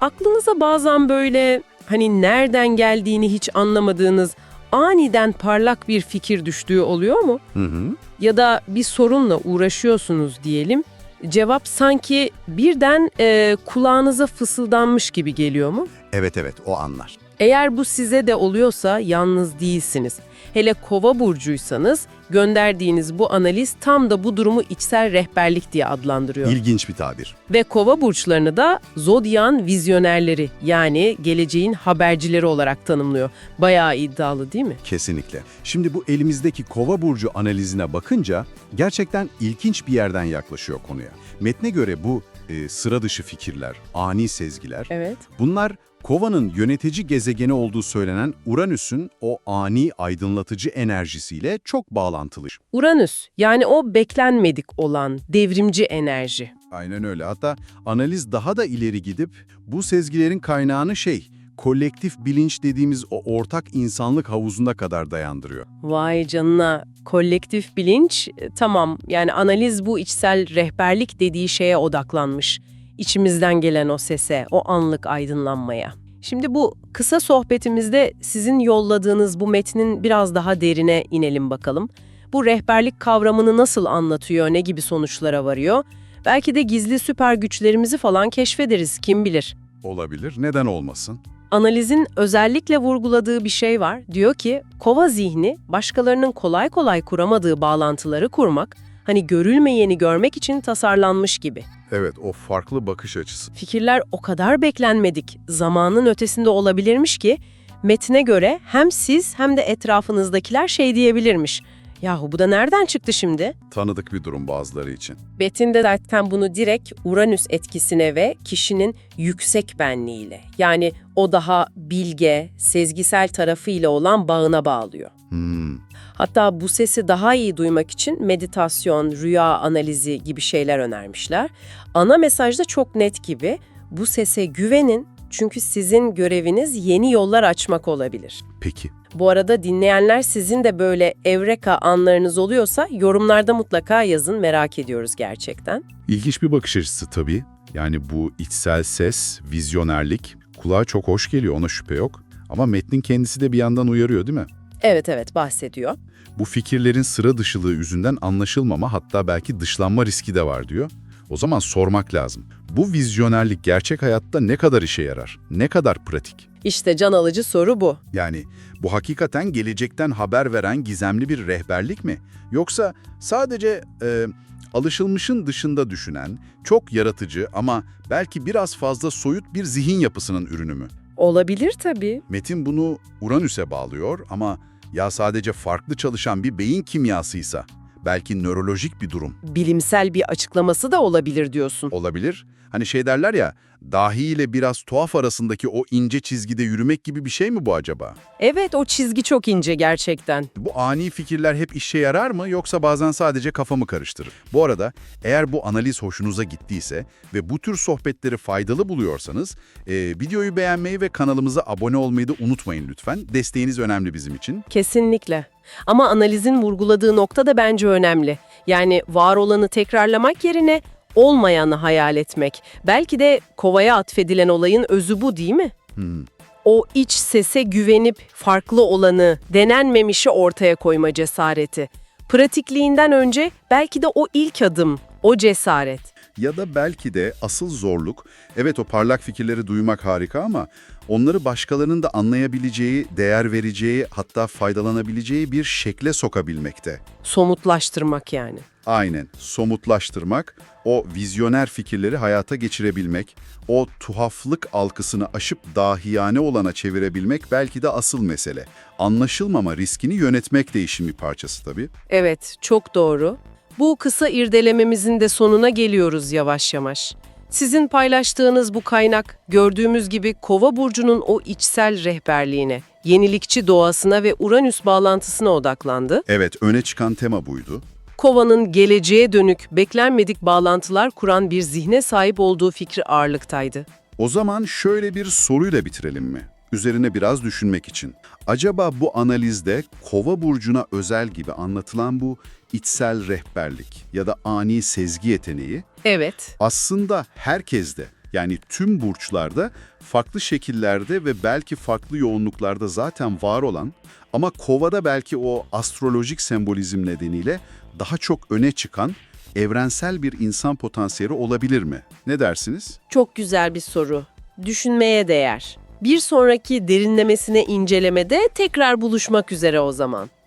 Aklınıza bazen böyle hani nereden geldiğini hiç anlamadığınız aniden parlak bir fikir düştüğü oluyor mu? Hı hı. Ya da bir sorunla uğraşıyorsunuz diyelim. Cevap sanki birden e, kulağınıza fısıldanmış gibi geliyor mu? Evet evet o anlar. Eğer bu size de oluyorsa yalnız değilsiniz. Hele kova burcuysanız gönderdiğiniz bu analiz tam da bu durumu içsel rehberlik diye adlandırıyor. İlginç bir tabir. Ve kova burçlarını da zodyan vizyonerleri yani geleceğin habercileri olarak tanımlıyor. Bayağı iddialı değil mi? Kesinlikle. Şimdi bu elimizdeki kova burcu analizine bakınca gerçekten ilginç bir yerden yaklaşıyor konuya. Metne göre bu e, sıra dışı fikirler, ani sezgiler, Evet. bunlar kovanın yönetici gezegeni olduğu söylenen Uranüs'ün o ani aydınlatıcı enerjisiyle çok bağlantılı. Uranüs yani o beklenmedik olan devrimci enerji. Aynen öyle. Hatta analiz daha da ileri gidip bu sezgilerin kaynağını şey, kolektif bilinç dediğimiz o ortak insanlık havuzuna kadar dayandırıyor. Vay canına kolektif bilinç e, tamam yani analiz bu içsel rehberlik dediği şeye odaklanmış. İçimizden gelen o sese, o anlık aydınlanmaya. Şimdi bu kısa sohbetimizde sizin yolladığınız bu metnin biraz daha derine inelim bakalım. Bu rehberlik kavramını nasıl anlatıyor, ne gibi sonuçlara varıyor? Belki de gizli süper güçlerimizi falan keşfederiz, kim bilir. Olabilir, neden olmasın? Analizin özellikle vurguladığı bir şey var. Diyor ki, kova zihni başkalarının kolay kolay kuramadığı bağlantıları kurmak, hani görülmeyeni görmek için tasarlanmış gibi. Evet, o farklı bakış açısı. Fikirler o kadar beklenmedik, zamanın ötesinde olabilirmiş ki, metne göre hem siz hem de etrafınızdakiler şey diyebilirmiş. Yahu bu da nereden çıktı şimdi? Tanıdık bir durum bazıları için. Betin de zaten bunu direkt Uranüs etkisine ve kişinin yüksek benliğiyle yani o daha bilge, sezgisel tarafıyla olan bağına bağlıyor. Hmm, Hatta bu sesi daha iyi duymak için meditasyon, rüya analizi gibi şeyler önermişler. Ana mesaj da çok net gibi. Bu sese güvenin çünkü sizin göreviniz yeni yollar açmak olabilir. peki. Bu arada dinleyenler sizin de böyle evreka anlarınız oluyorsa yorumlarda mutlaka yazın merak ediyoruz gerçekten. İlginç bir bakış açısı tabii. Yani bu içsel ses, vizyonerlik kulağa çok hoş geliyor ona şüphe yok. Ama metnin kendisi de bir yandan uyarıyor değil mi? Evet evet bahsediyor. Bu fikirlerin sıra dışılığı yüzünden anlaşılmama hatta belki dışlanma riski de var diyor. O zaman sormak lazım. Bu vizyonerlik gerçek hayatta ne kadar işe yarar? Ne kadar pratik? İşte can alıcı soru bu. Yani bu hakikaten gelecekten haber veren gizemli bir rehberlik mi? Yoksa sadece e, alışılmışın dışında düşünen, çok yaratıcı ama belki biraz fazla soyut bir zihin yapısının ürünü mü? Olabilir tabii. Metin bunu Uranüs'e bağlıyor ama ya sadece farklı çalışan bir beyin kimyasıysa, belki nörolojik bir durum Bilimsel bir açıklaması da olabilir diyorsun. olabilir. Hani şey derler ya, dahi ile biraz tuhaf arasındaki o ince çizgide yürümek gibi bir şey mi bu acaba? Evet o çizgi çok ince gerçekten. Bu ani fikirler hep işe yarar mı yoksa bazen sadece kafamı karıştırır? Bu arada eğer bu analiz hoşunuza gittiyse ve bu tür sohbetleri faydalı buluyorsanız e, videoyu beğenmeyi ve kanalımıza abone olmayı da unutmayın lütfen. Desteğiniz önemli bizim için. Kesinlikle. Ama analizin vurguladığı nokta da bence önemli. Yani var olanı tekrarlamak yerine olmayanı hayal etmek. Belki de kovaya atfedilen olayın özü bu değil mi? Hmm. O iç sese güvenip farklı olanı, denenmemişi ortaya koyma cesareti. Pratikliğinden önce belki de o ilk adım, o cesaret. Ya da belki de asıl zorluk, evet o parlak fikirleri duymak harika ama onları başkalarının da anlayabileceği, değer vereceği, hatta faydalanabileceği bir şekle sokabilmekte. Somutlaştırmak yani. Aynen, somutlaştırmak, o vizyoner fikirleri hayata geçirebilmek, o tuhaflık algısını aşıp dahiyane olana çevirebilmek belki de asıl mesele. Anlaşılmama riskini yönetmek de işin bir parçası tabii. Evet, çok doğru. Bu kısa irdelememizin de sonuna geliyoruz yavaş yavaş. Sizin paylaştığınız bu kaynak, gördüğümüz gibi Kova burcunun o içsel rehberliğine, yenilikçi doğasına ve Uranüs bağlantısına odaklandı. Evet, öne çıkan tema buydu. Kova'nın geleceğe dönük, beklenmedik bağlantılar kuran bir zihne sahip olduğu fikri ağırlıktaydı. O zaman şöyle bir soruyla bitirelim mi? Üzerine biraz düşünmek için. Acaba bu analizde Kova burcuna özel gibi anlatılan bu içsel rehberlik ya da ani sezgi yeteneği Evet, aslında herkeste Yani tüm burçlarda farklı şekillerde ve belki farklı yoğunluklarda zaten var olan ama kovada belki o astrolojik sembolizm nedeniyle daha çok öne çıkan evrensel bir insan potansiyeli olabilir mi? Ne dersiniz? Çok güzel bir soru. Düşünmeye değer. Bir sonraki derinlemesine incelemede tekrar buluşmak üzere o zaman.